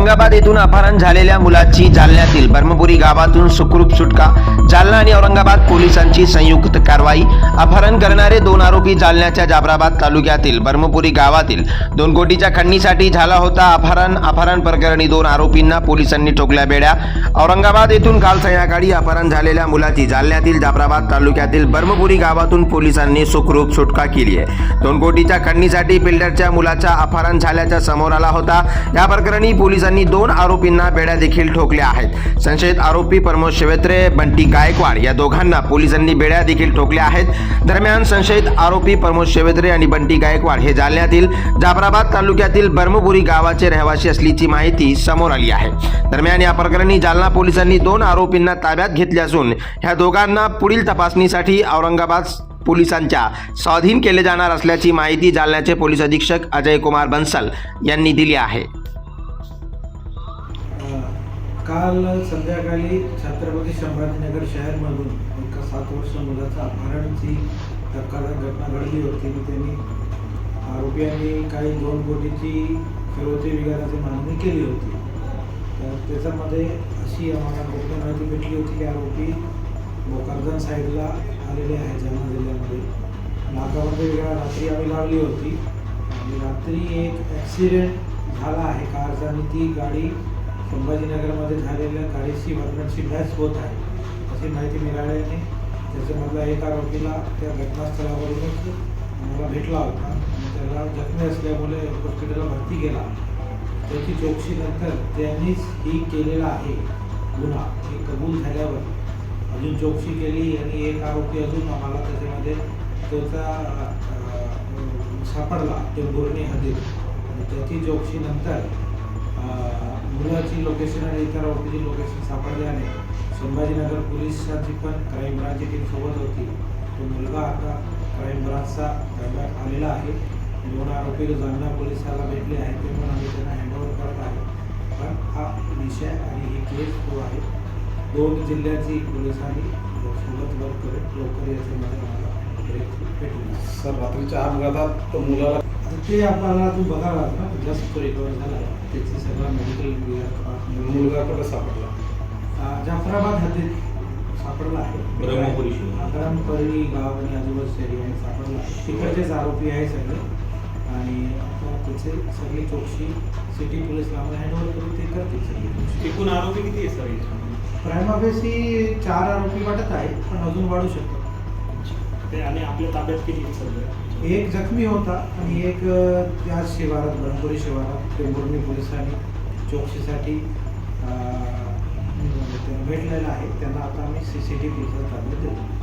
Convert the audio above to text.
औरंगाबाद येथून अपहरण झालेल्या मुलाची जालन्यातील ब्रह्मपुरी गावातून सुखरूप सुटका. जालना आणि औरंगाबाद पोलिसांची संयुक्त कारवाई. अपहरण करणारे दोन आरोपी जालन्याच्या जाफराबाद तालुक्यातील ब्रह्मपुरी गावातील. दोन कोटीच्या खंडणीसाठी झाला होता अपहरण. अपहरण प्रकरणी दोन आरोपींना पोलिसांनी ठोकल्या बेड्या. औरंगाबाद येथून काल संध्याकाळी अपहरण झालेल्या मुलाची जालन्यातील जाफराबाद तालुक्यातील ब्रह्मपुरी गावातून पोलिसांनी सुखरूप सुटका केली आहे. दोन कोटीच्या खंडणीसाठी बिल्डरच्या मुलाचा अपहरण झाल्याचा समोर आला होता. या प्रकरणी पोलिसांनी दोन आरोपींना बेड्या देखील ठोकल्या आहेत. संशयित आरोपी प्रमोद शेवेत्रे बंटी गायकवाड या दोघांना पोलिसांनी बेड्या देखील ठोकल्या आहेत. दरम्यान संशयित आरोपी प्रमोद शेवेत्रे आणि बंटी गायकवाड हे जालन्यातील जाफराबाद तालुक्यातील बर्मपुरी गावाचे रहिवासी असल्याची माहिती समोर आली आहे. दरम्यान या प्रकरणी जालना पोलिसांनी दोन आरोपींना ताब्यात घेतले असून ह्या दोघांना पुढील तपासणीसाठी औरंगाबाद पोलिसांच्या स्वाधीन केले जाणार असल्याची माहिती जालन्याचे पोलीस अधीक्षक अजय कुमार बन्सल यांनी दिली आहे. काल संध्याकाळी छत्रपती संभाजीनगर शहरमधून एका सात वर्ष मुलाचा अपहरणची धक्कादायक घटना घडली होती. की त्यांनी आरोपीयांनी काही दोन कोटीची फिरवती विघाराची मागणी केली होती. तर त्याच्यामध्ये अशी आम्हाला गोपनीय माहिती भेटली होती की आरोपी भोकरदन साईडला आलेले आहे जालना जिल्ह्यामध्ये. नाकामध्ये वेगळा रात्री आम्ही लावली होती. आणि रात्री एक ॲक्सिडेंट झाला आहे. कारचा आणि ती गाडी संभाजीनगरमध्ये झालेल्या गाडीशी भरणाची मॅच होत आहे अशी माहिती मिळाल्याने त्याच्यामधला एक आरोपीला त्या घटनास्थळावरूनच मला भेटला होता. आणि त्याला जखमी असल्यामुळे हॉस्पिटलला भरती केला. त्याची चौकशीनंतर त्यांनीच ही केलेला आहे गुन्हा. हे कबूल झाल्यावर अजून चौकशी केली आणि एक आरोपी अजून आम्हाला त्याच्यामध्ये त्याचा सापडला. सापडला टेंभुर्णी हद्दीत. आणि त्याची चौकशीनंतर गृहाची मुलाची लोकेशन आणि इतर ऑफिसची लोकेशन सापडल्याने संभाजीनगर पोलिसांची पण क्राईम ब्रांचची टीम सोबत होती. तो मुलगा आता क्राईम ब्रांचचा ताब्यात आलेला आहे. दोन आरोपी जालना पोलिसाला भेटले आहेत ते पण आम्ही त्यांना हँडओव्हर करत आहे. पण हा विषय आणि ही केस तो आहे दोन जिल्ह्याची पोलिसांनी सोबत वर्क करेल लवकर याच्यामध्ये आम्हाला ब्रेक सर रात्रीच्या अपघातात तो मुलाला ते आपल्याला तू बघायला ना जस्ट तो रिकवर झाला. त्याची सगळं मेडिकल मुलगा कुठं सापडला? जाफराबाद हद्दीत सापडला आहे. ब्रह्मपुरी शिवार. ब्रह्मपुरी गाव आणि आजूबाजूच्या सापडला आहे. तिकडचेच आरोपी आहे सगळे. आणि आता त्याचे सगळी चौकशी सिटी पोलीसला आम्हाला हँडओव्हर करून ते करतील सगळी. एकूण आरोपी किती आहे सर? प्रायमाबेसी चार आरोपी वाटत आहे पण अजून वाढू शकतो ते आणि आपल्या ताब्यात किती सर एक जखमी होता आणि एक त्या शिवारात ब्रह्मपुरी शिवारात टेंभुर्णी पोलिसांनी चौकशीसाठी अ, भेटलेला आहे. त्यांना आता आम्ही सी सी टी व्हीचा ताब्यात देतो.